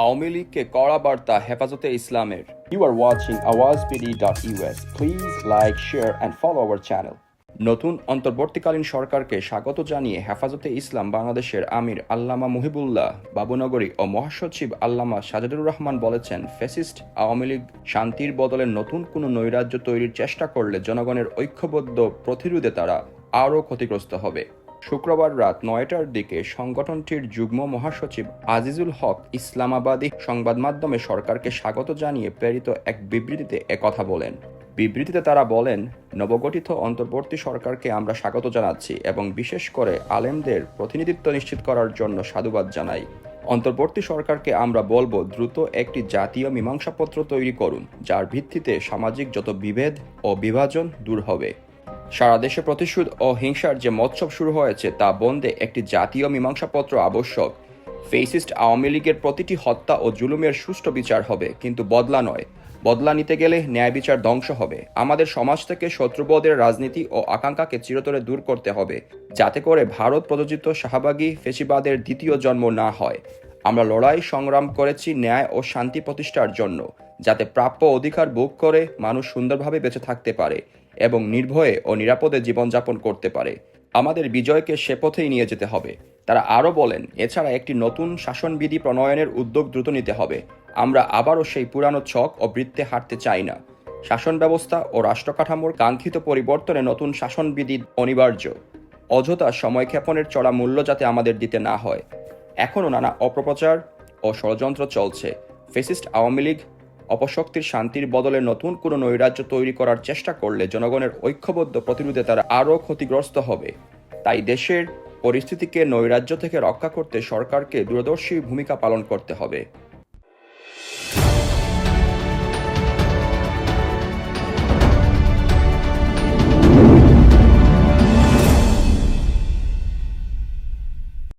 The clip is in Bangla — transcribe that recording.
আওয়ামী লীগকে কড়া বার্তা হেফাজতে ইসলামের। You are watching awazpd.us. Please like share and follow our channel নতুন অন্তর্বর্তীকালীন সরকারকে স্বাগত জানিয়ে হেফাজতে ইসলাম বাংলাদেশের আমির আল্লামা মুহিবুল্লাহ বাবুনগরী ও মহাসচিব আল্লামা সাজাদুর রহমান বলেছেন ফেসিস্ট আওয়ামী লীগ শান্তির বদলে নতুন কোনো নৈরাজ্য তৈরির চেষ্টা করলে জনগণের ঐক্যবদ্ধ প্রতিরোধে তারা আরও ক্ষতিগ্রস্ত হবে। শুক্রবার রাত নয়টার দিকে সংগঠনটির যুগ্ম মহাসচিব আজিজুল হক ইসলামাবাদী সংবাদ মাধ্যমে সরকারকে স্বাগত জানিয়ে প্রেরিত এক বিবৃতিতে একথা বলেন। বিবৃতিতে তারা বলেন, নবগঠিত অন্তর্বর্তী সরকারকে আমরা স্বাগত জানাচ্ছি এবং বিশেষ করে আলেমদের প্রতিনিধিত্ব নিশ্চিত করার জন্য সাধুবাদ জানাই। অন্তর্বর্তী সরকারকে আমরা বলব, দ্রুত একটি জাতীয় মীমাংসাপত্র তৈরি করুন, যার ভিত্তিতে সামাজিক যত বিভেদ ও বিভাজন দূর হবে। সারা দেশে প্রতিশোধ ও হিংসার যে মৎসব শুরু হয়েছে তা বন্ধে একটি জাতীয় মীমাংসাপত্র আবশ্যক। ফেসিস্ট আওয়ামী লীগের প্রতিটি হত্যা ও জুলুমের সুষ্ঠু বিচার হবে, কিন্তু বদলা নয়। বদলা নিতে গেলে ন্যায় বিচার ধ্বংস হবে। আমাদের সমাজ থেকে শত্রুবোধের রাজনীতি ও আকাঙ্ক্ষাকে চিরতরে দূর করতে হবে, যাতে করে ভারত প্রযোজিত শাহবাগী ফেসিবাদের দ্বিতীয় জন্ম না হয়। আমরা লড়াই সংগ্রাম করেছি ন্যায় ও শান্তি প্রতিষ্ঠার জন্য। যাতে প্রাপ্য অধিকার ভোগ করে মানুষ সুন্দরভাবে বেঁচে থাকতে পারে এবং নির্ভয়ে ও নিরাপদে জীবনযাপন করতে পারে। আমাদের বিজয়কে সে পথেই নিয়ে যেতে হবে। তারা আরও বলেন, এছাড়া একটি নতুন শাসনবিধি প্রণয়নের উদ্যোগ দ্রুত নিতে হবে। আমরা আবারও সেই পুরানো ছক ও বৃত্তে হাঁটতে চাই না। শাসন ব্যবস্থা ও রাষ্ট্রকাঠামোর কাঙ্ক্ষিত পরিবর্তনে নতুন শাসনবিধি অনিবার্য। অযথা সময়ক্ষেপণের চড়া মূল্য যাতে আমাদের দিতে না হয়। এখনও নানা অপপ্রচার ও ষড়যন্ত্র চলছে। ফেসিস্ট আওয়ামী লীগ অপশক্তির শান্তির বদলে নতুন কোনো নৈরাজ্য তৈরি করার চেষ্টা করলে জনগণের ঐক্যবদ্ধ প্রতিরোধে তারা আরও ক্ষতিগ্রস্ত হবে। তাই দেশের পরিস্থিতিকে নৈরাজ্য থেকে রক্ষা করতে সরকারকে দূরদর্শী ভূমিকা পালন করতে হবে।